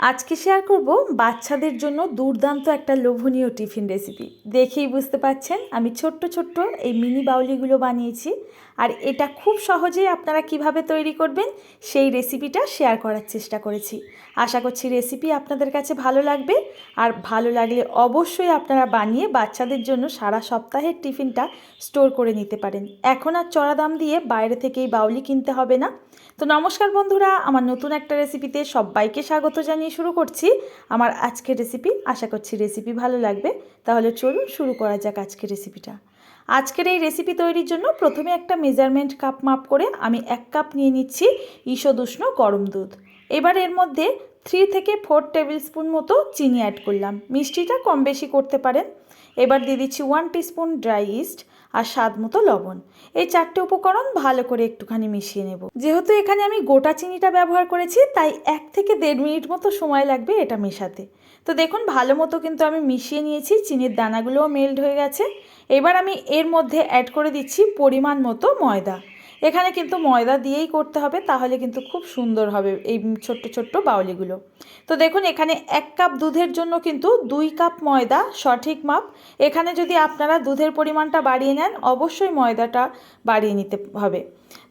আজকে শেয়ার করব বাচ্চাদের জন্য দুর্দান্ত একটা লোভনীয় টিফিন রেসিপি দেখেই বুঝতে পাচ্ছেন, আমি ছোট্ট ছোট্ট এই মিনি বাউলিগুলো বানিয়েছি। আর এটা খুব সহজেই আপনারা কীভাবে তৈরি করবেন সেই রেসিপিটা শেয়ার করার চেষ্টা করেছি। আশা করছি রেসিপি আপনাদের কাছে ভালো লাগবে। আর ভালো লাগলে অবশ্যই আপনারা বানিয়ে বাচ্চাদের জন্য সারা সপ্তাহের টিফিনটা স্টোর করে নিতে পারেন। এখন আর চড়া দাম দিয়ে বাইরে থেকেই বাউলি কিনতে হবে না। তো নমস্কার বন্ধুরা, আমার নতুন একটা রেসিপিতে সবাইকে স্বাগত জানিয়ে শুরু করছি। আমার আজকের রেসিপি আশা করছি রেসিপি ভালো লাগবে। তাহলে চলুন শুরু করা যাক আজকের রেসিপিটা আজকের এই রেসিপি তৈরির জন্য প্রথমে একটা মেজারমেন্ট কাপ মাপ করে আমি এক কাপ নিয়ে নিচ্ছি ঈষদুষ্ণ গরম দুধ। এবার এর মধ্যে থ্রি থেকে ফোর টেবিল স্পুন মতো চিনি অ্যাড করলাম। মিষ্টিটা কম বেশি করতে পারেন। এবার দিয়ে দিচ্ছি ওয়ান টিস্পুন ড্রাই ইস্ট আর স্বাদ মতো লবণ। এই চারটে উপকরণ ভালো করে একটুখানি মিশিয়ে নেব। যেহেতু এখানে আমি গোটা চিনিটা ব্যবহার করেছি, তাই এক থেকে দেড় মিনিট মতো সময় লাগবে এটা মেশাতে। তো দেখুন, ভালো মতো কিন্তু আমি মিশিয়ে নিয়েছি, চিনির দানাগুলোও মেল্ট হয়ে গেছে। এবার আমি এর মধ্যে অ্যাড করে দিচ্ছি পরিমাণ মতো ময়দা। এখানে কিন্তু ময়দা দিয়েই করতে হবে, তাহলে কিন্তু খুব সুন্দর হবে এই ছোট্ট ছোট্ট বাউলিগুলো। তো দেখুন, এখানে এক কাপ দুধের জন্য কিন্তু দুই কাপ ময়দা সঠিক মাপ। এখানে যদি আপনারা দুধের পরিমাণটা বাড়িয়ে নেন, অবশ্যই ময়দাটা বাড়িয়ে নিতে হবে।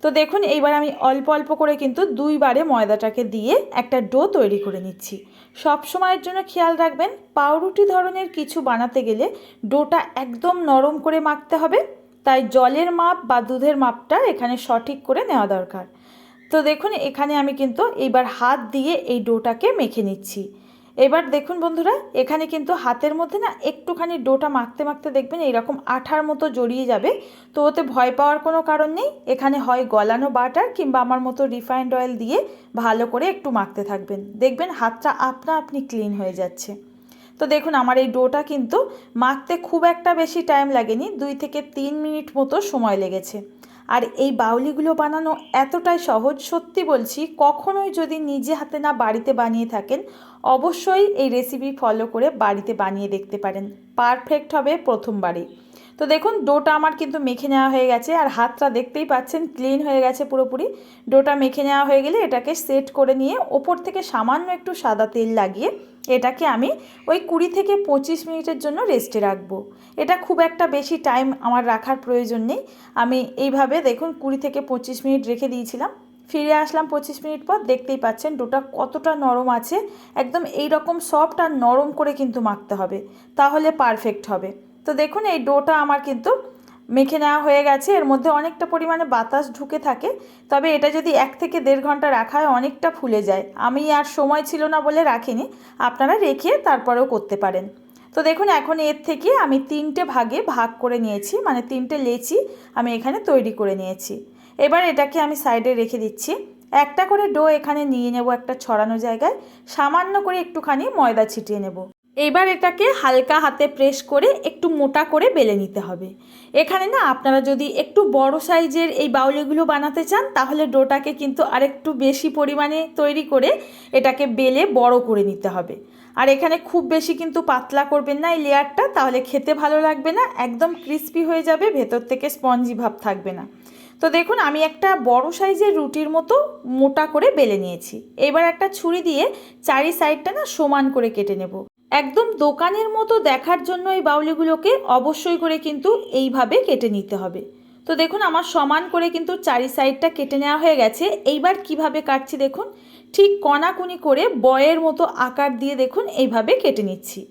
তো দেখুন, এইবার আমি অল্প অল্প করে কিন্তু দুইবারে ময়দাটাকে দিয়ে একটা ডো তৈরি করে নিচ্ছি। সব সময়ের জন্য খেয়াল রাখবেন, পাউরুটি ধরনের কিছু বানাতে গেলে ডোটা একদম নরম করে মাখতে হবে। তাই জলের মাপ বা দুধের মাপটা এখানে সঠিক করে নেওয়া দরকার। তো দেখুন, এখানে আমি কিন্তু এইবার হাত দিয়ে এই ডোটাকে মেখে নিচ্ছি। এবার দেখুন বন্ধুরা, এখানে কিন্তু হাতের মধ্যে না একটুখানি ডোটা মাখতে মাখতে দেখবেন এইরকম আঠার মতো জড়িয়ে যাবে। তো ওতে ভয় পাওয়ার কোনো কারণ নেই। এখানে হয় গলানো বাটার কিংবা আমার মতো রিফাইন্ড অয়েল দিয়ে ভালো করে একটু মাখতে থাকবেন। দেখবেন হাতটা আপনা আপনি ক্লিন হয়ে যাচ্ছে। তো দেখুন, আমার এই ডোটা কিন্তু মাখতে খুব একটা বেশি টাইম লাগেনি, দুই থেকে তিন মিনিট মতো সময় লেগেছে। আর এই বাউলিগুলো বানানো এতটাই সহজ, সত্যি বলছি, কখনোই যদি নিজে হাতে না বাড়িতে বানিয়ে থাকেন, অবশ্যই এই রেসিপি ফলো করে বাড়িতে বানিয়ে দেখতে পারেন। পারফেক্ট হবে প্রথমবারই তো দেখুন, ডোটা আমার কিন্তু মেখে নেওয়া হয়ে গেছে আর হাতটা দেখতেই পাচ্ছেন, ক্লিন হয়ে গেছে পুরোপুরি। ডোটা মেখে নেওয়া হয়ে গেলে এটাকে সেট করে নিয়ে ওপর থেকে সামান্য একটু সাদা তেল লাগিয়ে এটাকে আমি ওই কুড়ি থেকে পঁচিশ মিনিটের জন্য রেস্টে রাখব। এটা খুব একটা বেশি টাইম আমার রাখার প্রয়োজন নেই। আমি এইভাবে দেখুন, কুড়ি থেকে পঁচিশ মিনিট রেখে দিয়েছিলাম। ফিরে আসলাম পঁচিশ মিনিট পর, দেখতেই পাচ্ছেন ডোটা কতটা নরম আছে। একদম এই রকম সফট আর নরম করে কিন্তু মাখতে হবে। তাহলে পারফেক্ট হবে। তো দেখুন, এই ডোটা আমার কিন্তু মেখে নেওয়া হয়ে গেছে। এর মধ্যে অনেকটা পরিমাণে বাতাস ঢুকে থাকে। তবে এটা যদি এক থেকে দেড় ঘণ্টা রাখা হয়, অনেকটা ফুলে যায়। আমি আর সময় ছিল না বলে রাখিনি। আপনারা রেখে তারপরেও করতে পারেন। তো দেখুন, এখন এর থেকে আমি তিনটে ভাগে ভাগ করে নিয়েছি। মানে তিনটে লেচি আমি এখানে তৈরি করে নিয়েছি। এবার এটাকে আমি সাইডে রেখে দিচ্ছি। একটা করে ডো এখানে নিয়ে নেব একটা ছড়ানো জায়গায়। সামান্য করে একটুখানি ময়দা ছিটিয়ে নেব। এবার এটাকে হালকা হাতে প্রেস করে একটু মোটা করে বেলে নিতে হবে। এখানে না আপনারা যদি একটু বড় সাইজের এই বাউলিগুলো বানাতে চান, তাহলে ডোটাকে কিন্তু আরেকটু বেশি পরিমাণে তৈরি করে এটাকে বেলে বড় করে নিতে হবে। আর এখানে খুব বেশি কিন্তু পাতলা করবেন না এই লেয়ারটা, তাহলে খেতে ভালো লাগবে না, একদম ক্রিস্পি হয়ে যাবে, ভেতর থেকে স্পঞ্জি ভাব থাকবে না। তো দেখুন, আমি একটা বড় সাইজের রুটির মতো মোটা করে বেলে নিয়েছি। এবার একটা ছুরি দিয়ে চারি সাইডটা না সমান করে কেটে নেব। একদম দোকানের মতো দেখার জন্য এই বাউলিগুলোকে অবশ্যই করে কিন্তু এইভাবে কেটে নিতে হবে। তো দেখুন, আমার সমান করে কিন্তু চারি সাইডটা কেটে নেওয়া হয়ে গেছে। এইবার কীভাবে কাটছি দেখুন, ঠিক কণাকুনি করে বয়ের মতো আকার দিয়ে দেখুন এইভাবে কেটে নিচ্ছি।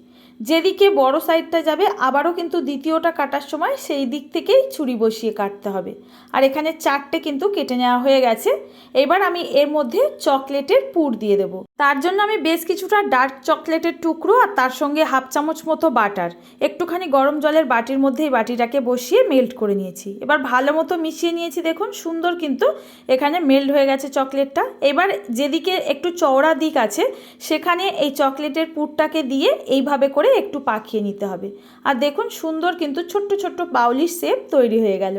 যেদিকে বড় সাইডটা যাবে, আবারও কিন্তু দ্বিতীয়টা কাটার সময় সেই দিক থেকেই ছুরি বসিয়ে কাটতে হবে। আর এখানে চারটে কিন্তু কেটে নেওয়া হয়ে গেছে। এবার আমি এর মধ্যে চকলেটের পুর দিয়ে দেবো। তার জন্য আমি বেশ কিছুটা ডার্ক চকলেটের টুকরো আর তার সঙ্গে হাফ চামচ মতো বাটার। একটুখানি গরম জলের বাটির মধ্যে এই বাটিটাকে বসিয়ে মেল্ট করে নিয়েছি। এবার ভালো মতো মিশিয়ে নিয়েছি, দেখুন, সুন্দর কিন্তু এখানে মেল্ট হয়ে গেছে চকলেটটা। এবার যেদিকে একটু চওড়া দিক আছে, সেখানে এই চকলেটের পুরটাকে দিয়ে এইভাবে করে একটু পাকিয়ে নিতে হবে। আর দেখুন, সুন্দর কিন্তু ছোট্ট ছোট্ট বাউলির শেপ তৈরি হয়ে গেল।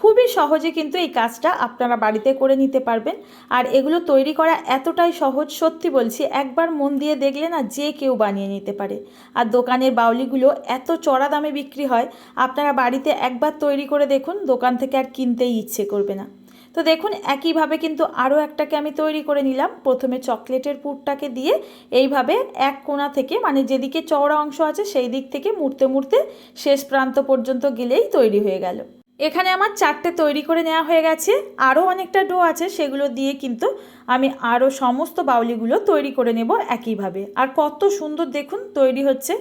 খুবই সহজে কিন্তু এই কাজটা আপনারা বাড়িতে করে নিতে পারবেন। আর এগুলো তৈরি করা এতটাই সহজ, সত্যি বলছি, একবার মন দিয়ে দেখলে না যে কেউ বানিয়ে নিতে পারে। আর দোকানের বাউলিগুলো এত চড়া দামে বিক্রি হয়, আপনারা বাড়িতে একবার তৈরি করে দেখুন, দোকান থেকে আর কিনতেই ইচ্ছে করবে না। তো দেখুন, একইভাবে কিন্তু আরও একটাকে আমি তৈরি করে নিলাম। প্রথমে চকলেটের পুরটাকে দিয়ে এইভাবে এক কোণা থেকে মানে যেদিকে চওড়া অংশ আছে, সেই দিক থেকে মুড়তে মুড়তে শেষ প্রান্ত পর্যন্ত গেলেই তৈরি হয়ে গেল। এখানে আমার চারটে তৈরি করে নেওয়া হয়ে গেছে। আরও অনেকটা ডো আছে, সেগুলো দিয়ে কিন্তু আমি আরও সমস্ত বাউলিগুলো তৈরি করে নেব একইভাবে। আর কত সুন্দর দেখুন, তৈরি হচ্ছে।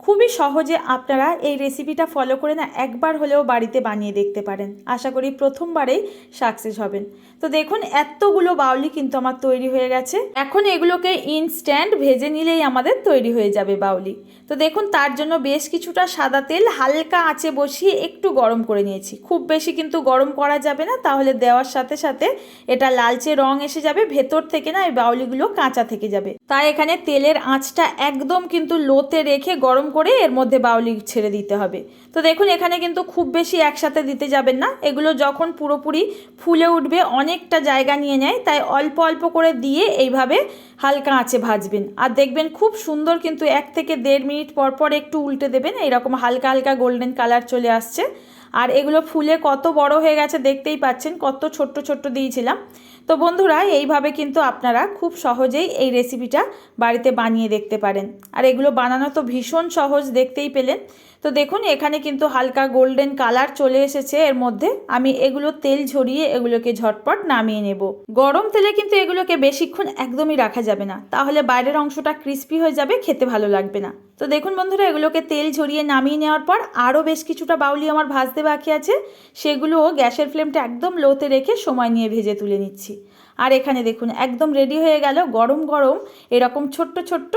খুবই সহজে আপনারা এই রেসিপিটা ফলো করে না, একবার হলেও বাড়িতে বানিয়ে দেখতে পারেন। আশা করি প্রথমবারেই সাকসেস হবেন। তো দেখুন, এতগুলো বাউলি কিন্তু আমার তৈরি হয়ে গেছে। এখন এগুলোকে ইনস্ট্যান্ট ভেজে নিলেই আমাদের তৈরি হয়ে যাবে বাউলি তো দেখুন, তার জন্য বেশ কিছুটা সাদা তেল হালকা আঁচে বসিয়ে একটু গরম করে নিয়েছি। খুব বেশি কিন্তু গরম করা যাবে না, তাহলে দেওয়ার সাথে সাথে এটা লালচে রং এসে যাবে, ভেতর থেকে না এই বাউলিগুলো কাঁচা থেকে যাবে। তাই এখানে তেলের আঁচটা একদম কিন্তু লোতে রেখে গরম করে এর মধ্যে বাউলি ছেড়ে দিতে হবে। তো দেখুন, এখানে কিন্তু খুব বেশি একসাথে দিতে যাবেন না। এগুলো যখন পুরোপুরি ফুলে উঠবে অনেকটা জায়গা নিয়ে নেয়, তাই অল্প অল্প করে দিয়ে এইভাবে হালকা আঁচে ভাজবেন। আর দেখবেন খুব সুন্দর কিন্তু এক থেকে দেড় মিনিট পর পর একটু উল্টে দেবেন এইরকম হালকা হালকা গোল্ডেন কালার চলে আসছে। আর এগুলো ফুলে কত বড় হয়ে গেছে দেখতেই পাচ্ছেন, কত ছোট্ট ছোট্ট দিয়েছিলাম। তো বন্ধুরা, এইভাবে কিন্তু আপনারা খুব সহজেই এই রেসিপিটা বাড়িতে বানিয়ে দেখতে পারেন। আর এগুলো বানানো তো ভীষণ সহজ, দেখতেই পেলেন। তো দেখুন, এখানে কিন্তু হালকা গোল্ডেন কালার চলে এসেছে। এর মধ্যে আমি এগুলো তেল ঝরিয়ে এগুলোকে ঝটপট নামিয়ে নেব। গরম তেলে কিন্তু এগুলোকে বেশিক্ষণ একদমই রাখা যাবে না। তাহলে বাইরের অংশটা ক্রিস্পি হয়ে যাবে, খেতে ভালো লাগবে না। তো দেখুন বন্ধুরা, এগুলোকে তেল ঝরিয়ে নামিয়ে নেওয়ার পর আরও বেশ কিছুটা বাউলি আমার ভাজতে বাকি আছে। সেগুলোও গ্যাসের ফ্লেমটা একদম লোতে রেখে সময় নিয়ে ভেজে তুলে নিচ্ছি। আর এখানে দেখুন, একদম রেডি হয়ে গেল গরম গরম এরকম ছোট্ট ছোট্ট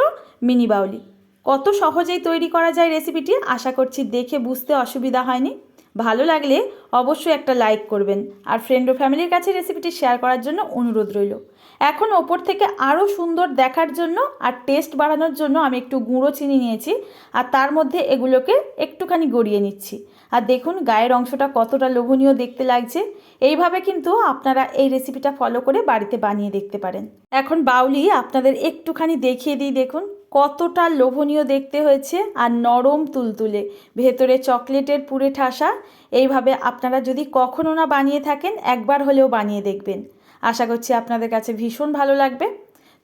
মিনি বাউলি। কত সহজেই তৈরি করা যায় রেসিপিটি আশা করছি দেখে বুঝতে অসুবিধা হয়নি। ভালো লাগলে অবশ্যই একটা লাইক করবেন। আর ফ্রেন্ড ও ফ্যামিলির কাছে রেসিপিটি শেয়ার করার জন্য অনুরোধ রইল। এখন ওপর থেকে আরও সুন্দর দেখার জন্য আর টেস্ট বাড়ানোর জন্য আমি একটু গুঁড়ো চিনি নিয়েছি। আর তার মধ্যে এগুলোকে একটুখানি গড়িয়ে নিচ্ছি। আর দেখুন গায়ের অংশটা কতটা লোভনীয় দেখতে লাগছে। এইভাবে কিন্তু আপনারা এই রেসিপিটা ফলো করে বাড়িতে বানিয়ে দেখতে পারেন। এখন বাউলি আপনাদের একটুখানি দেখিয়ে দিই দেখুন। কতটা লোভনীয় দেখতে হয়েছে আর নরম তুলতুলে। ভেতরে চকলেটের পুরে ঠাসা। এইভাবে আপনারা যদি কখনো না বানিয়ে থাকেন, একবার হলেও বানিয়ে দেখবেন। আশা করছি আপনাদের কাছে ভীষণ ভালো লাগবে।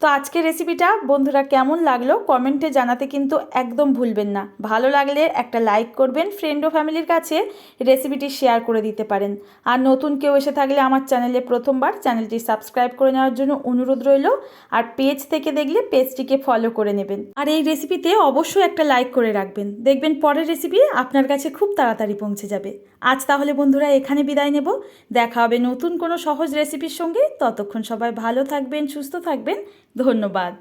তো আজকের রেসিপিটা বন্ধুরা কেমন লাগল কমেন্টে জানাতে কিন্তু একদম ভুলবেন না। ভালো লাগলে একটা লাইক করবেন ফ্রেন্ড ও ফ্যামিলির কাছে রেসিপিটি শেয়ার করে দিতে পারেন। আর নতুন কেউ এসে থাকলে আমার চ্যানেলে প্রথমবার চ্যানেলটি সাবস্ক্রাইব করে নেওয়ার জন্য অনুরোধ রইল। আর পেজ থেকে দেখলে পেজটিকে ফলো করে নেবেন। আর এই রেসিপিতে অবশ্যই একটা লাইক করে রাখবেন। দেখবেন পরের রেসিপি আপনার কাছে খুব তাড়াতাড়ি পৌঁছে যাবে। আজ তাহলে বন্ধুরা এখানে বিদায় নেব। দেখা হবে নতুন কোনো সহজ রেসিপির সঙ্গে। ততক্ষণ সবাই ভালো থাকবেন, সুস্থ থাকবেন। ধন্যবাদ।